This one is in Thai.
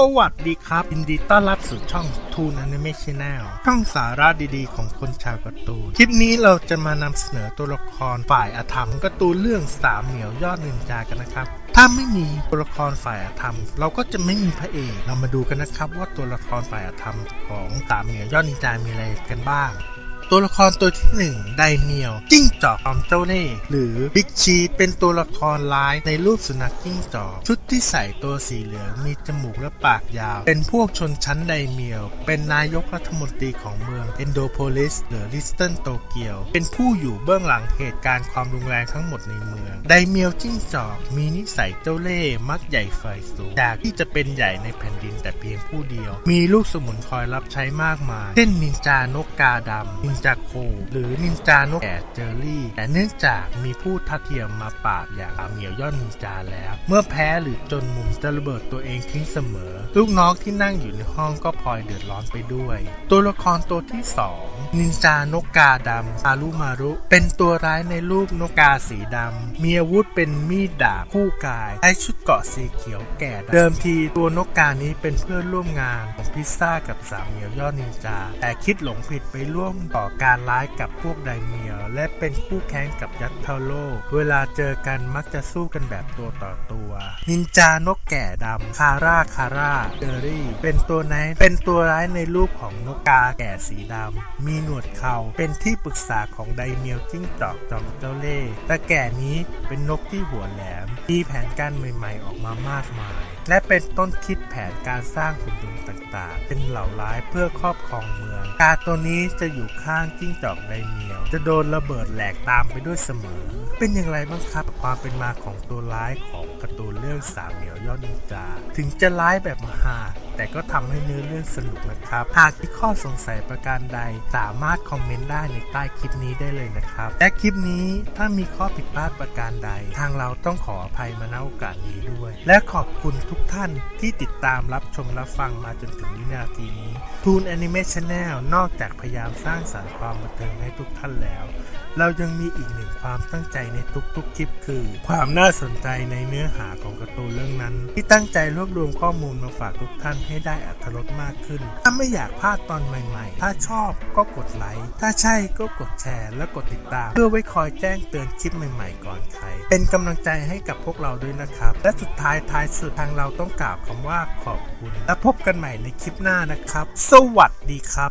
สวัสดีครับยินดีต้อนรับสู่ช่อง Toon Anime Channel ช่องสาระดีๆ ของคนชาวการ์ตูน คลิปนี้เราจะมานำเสนอตัวละครฝ่ายอาธรรมการ์ตูนเรื่องสามเหมียวยอดนินจากันนะครับ ถ้าไม่มีตัวละครฝ่ายอาธรรม เราก็จะไม่มีพระเอกเรามาดูกันนะครับ ว่าตัวละครฝ่ายอาธรรมของสามเหมียวยอดนินจามีอะไรกันบ้าง ตัวละครตัวที่หนึ่งไดเมียว จิ้งจอกจอมเจ้าเล่ห์หรือบิ๊กชีเป็นตัวละครร้ายในรูปสุนัขจิ้งจอก ชุดที่ใส่ตัวสีเหลืองมีจมูกและปากยาว เป็นพวกชนชั้นไดเมียว เป็นนายกรัฐมนตรีของเมืองเอนโดโพลิสหรือลิสตันโตเกียว เป็นผู้อยู่เบื้องหลังเหตุการณ์ความรุนแรงทั้งหมดในเมือง ไดเมียวจิ้งจอกมีนิสัยเจ้าเล่ห์มักใหญ่ไฟสูงอยากที่จะเป็นใหญ่ในแผ่นดินแต่เพียงผู้เดียว มีลูกสมุนคอยรับใช้มากมาย เช่นนินจานกกาดำนินจาโคหรือนินจานกแก่เจอรี่ แต่เนื่องจากมีผู้ทัดเทียมมาปราบอย่างเหมียวยอดนินจาแล้ว เมื่อแพ้หรือจนมุมจะระเบิดตัวเองทิ้งเสมอ ลูกน้องที่นั่งอยู่ในห้องก็พลอยเดือดร้อนไปด้วย ตัวละครตัวที่สองนินจานกกาดำอารุมารุ เป็นตัวร้ายในรูปนกกาสีดำมีอาวุธเป็นมีดดาบคู่กายใช้ชุดเกาะสีเขียวแก่ดเดิมทีตัวนกกานี้เป็นเพื่อนร่วมงานของพิซซ่ากับสามเหมียวยอดนินจา แต่คิดหลงผิดไปร่วมต่อการร้ายกับพวกไดเมียว และเป็นคู่แข่งกับยักษ์เทาโล เวลาเจอกันมักจะสู้กันแบบตัวต่อตัว นินจานกแก่ดำคาร่าคาร่าเดอรี่ เป็นตัวไหนเป็นตัวร้ายในรูปของนกกาแก่สีดำ มีหนวดเขาเป็นที่ปรึกษาของไดเมียวจิ้งจอกจอมเจ้าเล่ห์แต่แก่นี้เป็นนกที่หัวแหลม มีแผนการใหม่ๆออกมามากมาย และเป็นต้นคิดแผนการสร้างหุ่นยนต์ต่างๆ เป็นเหล่าร้ายเพื่อครอบครองเมือง กาตัวนี้จะอยู่ข้างจิ้งจอกไดเมียว จะโดนระเบิดแหลกตามไปด้วยเสมอ เป็นอย่างไรบ้างครับ ความเป็นมาของตัวร้ายของการ์ตูนเรื่องสามเหมียวยอดนินจา ถึงจะร้ายแบบมหา แต่ก็ทำให้เนื้อเรื่องสนุกนะครับ หากมีข้อสงสัยประการใด สามารถคอมเมนต์ได้ในใต้คลิปนี้ได้เลยนะครับ และคลิปนี้ถ้ามีข้อผิดพลาดประการใด ทางเราต้องขออภัยมาณโอกาสนี้ด้วย และขอบคุณทุกท่านที่ติดตามรับชมรับฟังมาจนถึงวินาทีนี้ Toon Anime Channel นอกจากพยายามสร้างสรรค์ความบันเทิงให้ทุกท่านแล้ว เรายังมีอีกหนึ่งความตั้งใจในทุกๆคลิปคือ ความน่าสนใจในเนื้อหาของการ์ตูนเรื่องนั้น ที่ตั้งใจรวบรวมข้อมูลมาฝากทุก ท่านให้ได้อัธรสมากขึ้น ถ้าไม่อยากพลาดตอนใหม่ๆ ถ้าชอบก็กดไลค์ ถ้าใช่ก็กดแชร์และกดติดตาม เพื่อไว้คอยแจ้งเตือนคลิปใหม่ๆก่อนใคร เป็นกำลังใจให้กับพวกเราด้วยนะครับ และสุดท้ายท้ายสุดทางเราต้องกล่าวคำว่าขอบคุณ และพบกันใหม่ในคลิปหน้านะครับ สวัสดีครับ